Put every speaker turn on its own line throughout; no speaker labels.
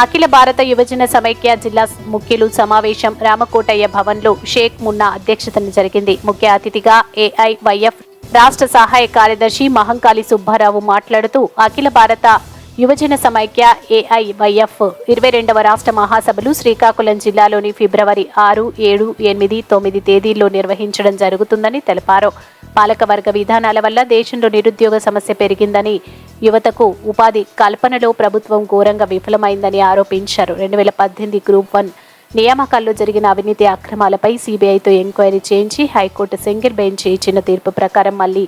అఖిల భారత యువజన సమైక్య జిల్లా ముఖ్యులు సమావేశం రామకోటయ్య భవన్లో షేక్ మున్నా అధ్యక్షతన జరిగింది. ముఖ్య అతిథిగా ఏఐవైఎఫ్ రాష్ట్ర సహాయ కార్యదర్శి మహంకాళి సుబ్బారావు మాట్లాడుతూ అఖిల భారత యువజన సమైక్య ఏఐవైఎఫ్ ఇరవై రెండవ రాష్ట్ర మహాసభలు శ్రీకాకుళం జిల్లాలోని ఫిబ్రవరి ఆరు ఏడు ఎనిమిది తొమ్మిది తేదీల్లో నిర్వహించడం జరుగుతుందని తెలిపారు. పాలకవర్గ విధానాల వల్ల దేశంలో నిరుద్యోగ సమస్య పెరిగిందని యువతకు ఉపాధి కల్పనలో ప్రభుత్వం ఘోరంగా విఫలమైందని ఆరోపించారు. రెండు వేల పద్దెనిమిది గ్రూప్ వన్ నియామకాల్లో జరిగిన అవినీతి అక్రమాలపై సీబీఐతో ఎంక్వైరీ చేయించి హైకోర్టు సింగిల్ బెంచ్ ఇచ్చిన తీర్పు ప్రకారం మళ్ళీ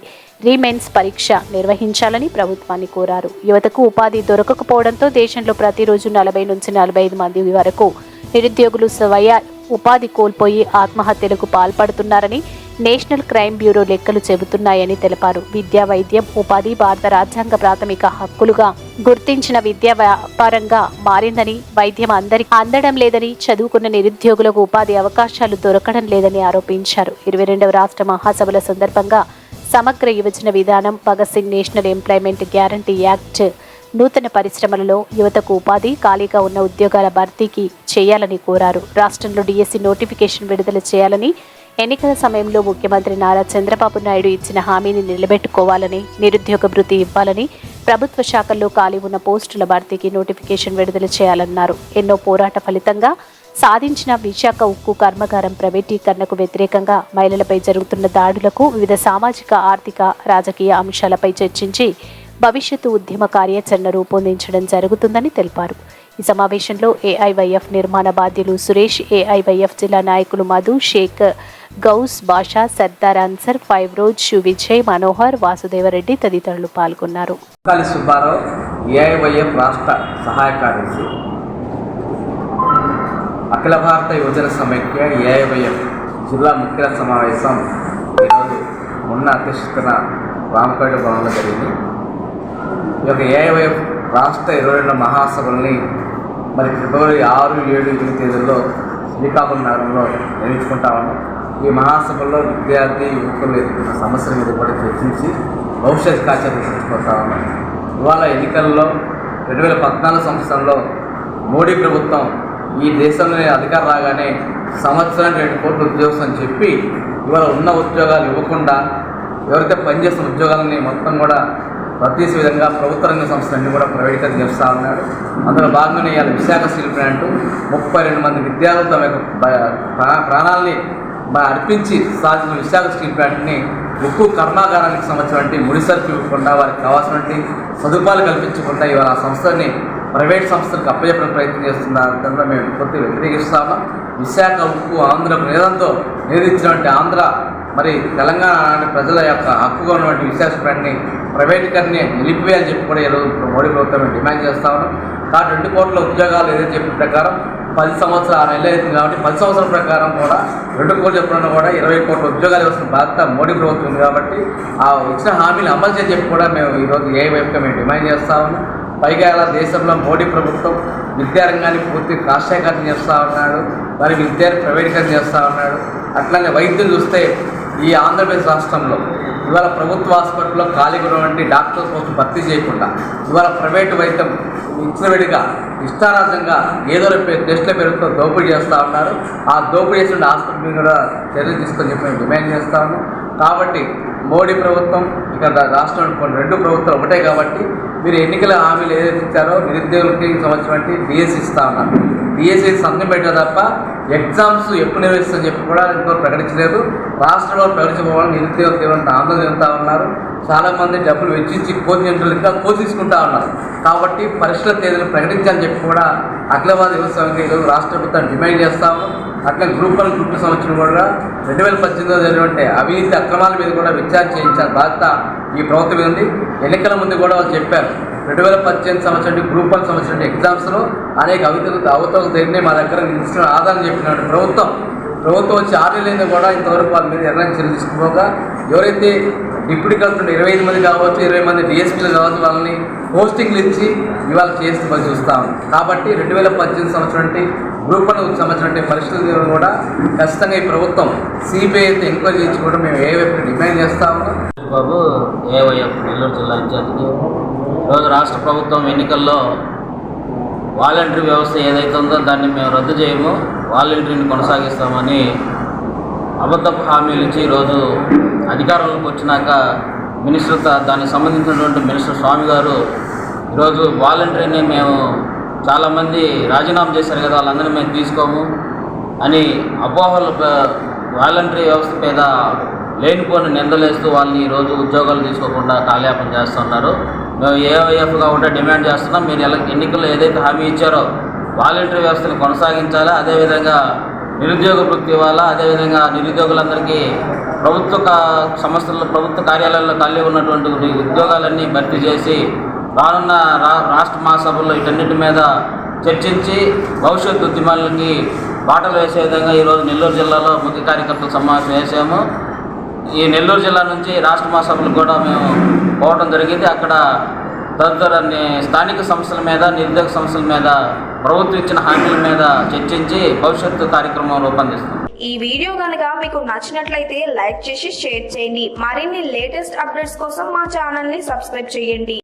రీమెన్స్ పరీక్ష నిర్వహించాలని ప్రభుత్వాన్ని కోరారు. యువతకు ఉపాధి దొరకకపోవడంతో దేశంలో ప్రతిరోజు నలభై నుంచి నలభై ఐదు మంది వరకు నిరుద్యోగులు స్వయ ఉపాధి కోల్పోయి ఆత్మహత్యలకు పాల్పడుతున్నారని నేషనల్ క్రైమ్ బ్యూరో లెక్కలు చెబుతున్నాయని తెలిపారు. విద్యా వైద్యం ఉపాధి భారత రాజ్యాంగ ప్రాథమిక హక్కులుగా గుర్తించిన విద్యా వ్యాపారంగా మారిందని వైద్యం అందరి అందడం లేదని చదువుకున్న నిరుద్యోగులకు ఉపాధి అవకాశాలు దొరకడం లేదని ఆరోపించారు. ఇరవై రెండవ రాష్ట్ర మహాసభల సందర్భంగా సమగ్ర యువజన విధానం Bhagat Singh national employment guarantee act నూతన పరిశ్రమలలో యువతకు ఉపాధి ఖాళీగా ఉన్న ఉద్యోగాల భర్తీకి చేయాలని కోరారు. రాష్ట్రంలో డిఎస్సి నోటిఫికేషన్ విడుదల చేయాలని ఎన్నికల సమయంలో ముఖ్యమంత్రి నారా చంద్రబాబు నాయుడు ఇచ్చిన హామీని నిలబెట్టుకోవాలని నిరుద్యోగ భృతి ఇవ్వాలని ప్రభుత్వ శాఖల్లో ఖాళీ ఉన్న పోస్టుల భర్తీకి నోటిఫికేషన్ విడుదల చేయాలన్నారు. ఎన్నో పోరాట ఫలితంగా సాధించిన విశాఖ ఉక్కు కర్మాగారం ప్రైవేటీకరణకు వ్యతిరేకంగా మహిళలపై జరుగుతున్న దాడులకు వివిధ సామాజిక ఆర్థిక రాజకీయ అంశాలపై చర్చించి భవిష్యత్తు ఉద్యమ కార్యాచరణ రూపొందించడం జరుగుతుందని తెలిపారు. ఈ సమావేశంలో ఏఐవైఎఫ్ నిర్మాణ బాధ్యులు సురేష్ ఏఐవైఎఫ్ జిల్లా నాయకులు మధు షేక్ గౌస్ బాషా సర్దార్ అన్సర్ ఫైవ్ రోజ్ విజయ్ మనోహర్ వాసుదేవరెడ్డి తదితరులు పాల్గొన్నారు.
సుబ్బారావు ఏఐవైఎఫ్ రాష్ట్ర సహాయ కార్యదర్శి. అఖిల భారత యువజన సమైక్య ఏఐవైఎఫ్ జిల్లా ముఖ్య సమావేశం ఈరోజు ఉన్న అధ్యక్షతన రామకాడు భవన్లో జరిగింది. ఈ యొక్క ఏఐవైఎఫ్ రాష్ట్ర ఇరవై రెండు మహాసభల్ని మరి ఫిబ్రవరి ఆరు ఏడు ఎనిమిది తేదీల్లో శ్రీకాకుళం నగరంలో నిర్మించుకుంటామని ఈ మహాసభల్లో విద్యార్థి యువకులు ఎదుర్కొన్న సమస్యల మీద కూడా చర్చించి భవిష్యత్ కార్యాచరణ సృష్టిపోతామని ఇవాళ ఎన్నికల్లో రెండు వేల పద్నాలుగు సంవత్సరంలో మోడీ ప్రభుత్వం ఈ దేశంలోనే అధికారం రాగానే సంవత్సరానికి రెండు కోట్ల ఉద్యోగం అని చెప్పి ఇవాళ ఉన్న ఉద్యోగాలు ఇవ్వకుండా ఎవరైతే పనిచేస్తున్న ఉద్యోగాలని మొత్తం కూడా ప్రత్యేక విధంగా ప్రభుత్వ రంగ సంస్థలన్నీ కూడా ప్రైవేటీకరణ చేస్తూ ఉన్నాడు అందులో భాగంగానే ఇవాళ విశాఖ స్టీల్ ప్లాంట్ ముప్పై రెండు మంది విద్యార్థులు తమ యొక్క ప్రాణాలని అర్పించి సాధించిన విశాఖ స్టీల్ ప్లాంట్ని ఉక్కు కర్మాగారానికి సంబంధించినటువంటి ముడిసరుకు ఇవ్వకుండా వారికి కావాల్సినటువంటి సదుపాయాలు కల్పించకుండా ఇవాళ ఆ సంస్థని ప్రైవేట్ సంస్థలకు అప్పచెప్పడం ప్రయత్నం చేస్తున్న మేము పూర్తి వ్యతిరేకిస్తాము విశాఖ ఉక్కు ఆంధ్ర ప్రజలతో నివేదించినటువంటి ఆంధ్ర మరి తెలంగాణ ప్రజల యొక్క హక్కుగా ఉన్నటువంటి విశాఖ ప్లాంట్ని ప్రైవేటీకరణని నిలిపివేయాలని చెప్పి కూడా ఈరోజు మోడీ ప్రభుత్వం డిమాండ్ చేస్తా ఉన్నాం. కాబట్టి రెండు కోట్ల ఉద్యోగాలు ఏదైతే చెప్పిన ప్రకారం పది సంవత్సరాలు ఆరు నెలలు అవుతుంది కాబట్టి పది సంవత్సరాల ప్రకారం కూడా రెండు కోట్లు చెప్పిన కూడా ఇరవై కోట్ల ఉద్యోగాలు ఇవ్వాల్సిన బాధ్యత మోడీ ప్రభుత్వం ఉంది కాబట్టి ఆ ఇచ్చిన హామీలు అమలు చేయని చెప్పి కూడా మేము ఈరోజు ఏ వైపుగా మేము డిమాండ్ చేస్తా ఉన్నాం. పైగా ఇలా దేశంలో మోడీ ప్రభుత్వం విద్యారంగాన్ని పూర్తి కాషాయకరణ చేస్తూ ఉన్నాడు. మరి విద్యను ప్రైవేటీకరణ చేస్తూ ఉన్నాడు. అట్లానే వైద్యులు చూస్తే ఈ ఆంధ్రప్రదేశ్ రాష్ట్రంలో ఇవాళ ప్రభుత్వ హాస్పిటల్లో ఖాళీగా ఉన్నటువంటి డాక్టర్స్ కోసం భర్తీ చేయకుండా ఇవాళ ప్రైవేటు వైద్యం ఇచ్చినవిడిగా ఇష్టారాజంగా ఏదో రేపు టెస్ట్ల పేరుతో దోపిడీ చేస్తూ ఉన్నారు. ఆ దోపిడీ చేసిన హాస్పిటల్ మీద కూడా చర్యలు తీసుకొని చెప్పి మేము డిమాండ్ చేస్తా ఉన్నాం. కాబట్టి మోడీ ప్రభుత్వం ఇక్కడ రాష్ట్రం రాష్ట్రంలో కొన్ని రెండు ప్రభుత్వాలు ఒకటే కాబట్టి మీరు ఎన్నికల హామీలు ఏదైతే ఇచ్చారో నిరుద్యోగులకి సంబంధించినటువంటి డిఎస్సి ఇస్తా ఉన్నారు. డిఎస్సి సంఘం పెట్టారు తప్ప ఎగ్జామ్స్ ఎప్పుడు నిర్వహిస్తుందని చెప్పి కూడా ఇంతవరకు ప్రకటించలేదు. రాష్ట్రంలో ప్రకటించబోవాలని నిరుద్యోగ తీవ్రంగా ఆందోళన చెందుతూ ఉన్నారు. చాలామంది డబ్బులు వెచ్చించి కోచింగ్ సెంటర్లు ఇంకా కోచ్ తీసుకుంటా ఉన్నారు. కాబట్టి పరీక్షల తేదీలు ప్రకటించాలని చెప్పి కూడా అఖిలవాద యువ సంఘం ఈరోజు రాష్ట్ర ప్రభుత్వం డిమాండ్ చేస్తాము అట్లా గ్రూప్ వన్ గ్రూప్ టూ సంవత్సరం కూడా రెండు వేల పద్దెనిమిదిలో జరిగినటువంటి అవినీతి అక్రమాల మీద కూడా విచారణ చేయించాల్సిన బాధ్యత ఈ ప్రభుత్వం ఉంది. ఎన్నికల ముందు కూడా వాళ్ళు చెప్పారు. రెండు వేల పద్దెనిమిది సంవత్సరం గ్రూప్ వన్ సంవత్సరం ఎగ్జామ్స్లో అనేక అవితలు అవతలు జరిగినాయి మా దగ్గర నిలిచిన ఆధారం చెప్పినాడు ప్రభుత్వం ప్రభుత్వం వచ్చి ఆర్యలైన కూడా ఇంతవరకు వాళ్ళ మీద నిర్ణయం చెల్లించుకోక తీసుకోగా ఎవరైతే డిప్యూటీ కలెక్టర్ ఇరవై ఐదు మంది కావచ్చు ఇరవై మంది డిఎస్పీలు కావచ్చు వాళ్ళని పోస్టింగ్లు ఇచ్చి ఇవాళ చేస్తూ పని చూస్తాం కాబట్టి రెండు వేల పద్దెనిమిది సంవత్సరం అంటే గ్రూప్ వన్ సంబంధించిన పరిస్థితులు కూడా ఖచ్చితంగా ఈ ప్రభుత్వం సిబిఐ అయితే ఎంక్వైరీ చేసి కూడా మేము ఏ వైపు డిమాండ్ చేస్తాము
బాబు ఏవైఎఫ్ నెల్లూరు జిల్లా ఇన్ఛార్జికి ఈరోజు రాష్ట్ర ప్రభుత్వం ఎన్నికల్లో వాలంటరీ వ్యవస్థ ఏదైతే ఉందో దాన్ని మేము రద్దు చేయము వాలంటరీని కొనసాగిస్తామని అబద్ధపు హామీలు ఇచ్చి ఈరోజు అధికారంలోకి వచ్చినాక మినిస్టర్ దానికి సంబంధించినటువంటి మినిస్టర్ స్వామి గారు ఈరోజు వాలంటరీని మేము చాలామంది రాజీనామా చేశారు కదా వాళ్ళందరినీ మేము తీసుకోము అని అపోహలు వాలంటరీ వ్యవస్థ మీద లేనిపోని నిందలేస్తూ వాళ్ళని ఈరోజు ఉద్యోగాలు తీసుకోకుండా కాలయాపన చేస్తున్నారు. మేము ఏఐఎఫ్గా ఉంటే డిమాండ్ చేస్తున్నాం. మీరు ఎలా ఎన్నికల్లో ఏదైతే హామీ ఇచ్చారో వాలంటరీ వ్యవస్థను కొనసాగించాలా? అదేవిధంగా నిరుద్యోగ వృత్తి ఇవ్వాలా? అదేవిధంగా నిరుద్యోగులందరికీ ప్రభుత్వ కా- సంస్థల్లో ప్రభుత్వ కార్యాలయాల్లో ఖాళీ ఉన్నటువంటి ఉద్యోగాలన్నీ భర్తీ చేసి రానున్న రా రాష్ట్ర మహాసభల్లో వీటన్నిటి మీద చర్చించి భవిష్యత్ ఉద్యమాలకి బాటలు వేసే విధంగా ఈరోజు నెల్లూరు జిల్లాలో ముఖ్య కార్యకర్తల సమావేశం వేసాము ఈ నెల్లూరు జిల్లా నుంచి రాష్ట్ర మహాసభలకు కూడా మేము పోవడం జరిగింది. అక్కడ తదితర స్థానిక సంస్థల మీద నిరుద్యోగ సంస్థల మీద ప్రభుత్వం ఇచ్చిన హామీల మీద చర్చించి భవిష్యత్తు కార్యక్రమం రూపొందిస్తాం
ఈ వీడియో కనుక మీకు నచ్చినట్లయితే లైక్ చేసి షేర్ చేయండి. మరిన్ని లేటెస్ట్ అప్డేట్స్ కోసం మా ఛానల్ని సబ్స్క్రైబ్ చేయండి.